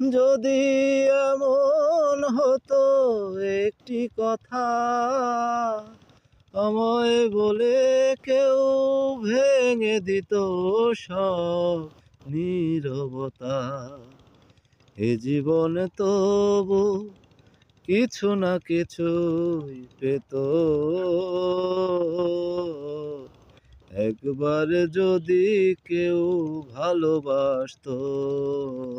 যদি এমন হতো একটি কথা, আমায় বলে কেউ ভেঙে দিত সব নীরবতা। এ জীবন তবু কিছু না কিছুই পেত। একবার যদি কেউ ভালোবাসতো